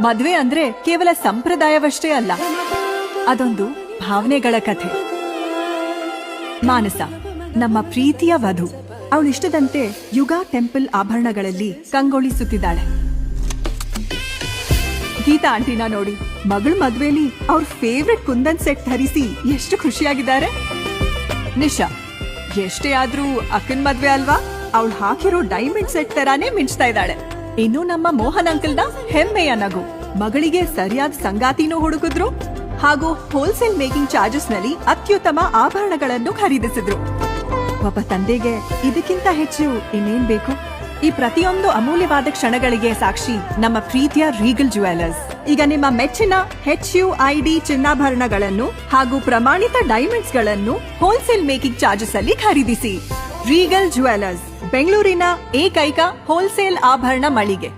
ಮದ್ವೆ ಅಂದ್ರೆ ಕೇವಲ ಸಂಪ್ರದಾಯವಷ್ಟೇ ಅಲ್ಲ. ಅದೊಂದು ಭಾವನೆಗಳ ಕಥೆ. ಮಾನಸ, ನಮ್ಮ ಪ್ರೀತಿಯ ವಧು. ಅವಳಿಷ್ಟದಂತೆ ಯುಗ ಟೆಂಪಲ್ ಆಭರಣಗಳಲ್ಲಿ ಕಂಗೊಳಿಸುತ್ತಿದ್ದಾಳೆ. ಗೀತಾ ಆಂಟಿನ ನೋಡಿ, ಮಗಳ ಮದ್ವೆಲಿ ಅವ್ರ ಫೇವ್ರೆಟ್ ಕುಂದನ್ ಸೆಟ್ ಧರಿಸಿ ಎಷ್ಟು ಖುಷಿಯಾಗಿದ್ದಾರೆ. ನಿಶಾ, ಎಷ್ಟೇ ಆದ್ರೂ ಅಕ್ಕನ್ ಮದ್ವೆ ಅಲ್ವಾ? ಅವಳು ಹಾಕಿರೋ ಡೈಮಂಡ್ ಸೆಟ್ ತರಾನೇ ಮಿಂಚ್ತಾ ಇದ್ದಾಳೆ. ಇನ್ನು ನಮ್ಮ ಮೋಹನ್ ಅಂಕಲ್ನ ಹೆಮ್ಮೆಯ ನಗು. ಮಗಳಿಗೆ ಸರಿಯಾದ ಸಂಗಾತಿನೂ ಹುಡುಕಿದ್ರು ಹಾಗೂ ಹೋಲ್ಸೇಲ್ ಮೇಕಿಂಗ್ ಚಾರ್ಜಸ್ನಲ್ಲಿ ಅತ್ಯುತ್ತಮ ಆಭರಣಗಳನ್ನು ಖರೀದಿಸಿದ್ರು. ಒಬ್ಬ ತಂದೆಗೆ ಇದಕ್ಕಿಂತ ಹೆಚ್ಚು ಇನ್ನೇನ್ ಬೇಕು? ಈ ಪ್ರತಿಯೊಂದು ಅಮೂಲ್ಯವಾದ ಕ್ಷಣಗಳಿಗೆ ಸಾಕ್ಷಿ ನಮ್ಮ ಪ್ರೀತಿಯ ರೀಗಲ್ ಜುವೆಲ್ಲರ್ಸ್ ಈಗ ನಿಮ್ಮ ಮೆಚ್ಚಿನ ಹೆಚ್ ಯು ಐ ಡಿ ಚಿನ್ನಾಭರಣಗಳನ್ನು ಹಾಗೂ ಪ್ರಮಾಣಿತ ಡೈಮಂಡ್ಸ್ಗಳನ್ನು ಹೋಲ್ಸೇಲ್ ಮೇಕಿಂಗ್ ಚಾರ್ಜಸ್ ಅಲ್ಲಿ ಖರೀದಿಸಿ. ರೀಗಲ್ ಜುವೆಲರ್ಸ್ ಬೆಂಗಳೂರಿನ ಏಕೈಕ ಹೋಲ್ಸೇಲ್ ಆಭರಣ ಮಳಿಗೆ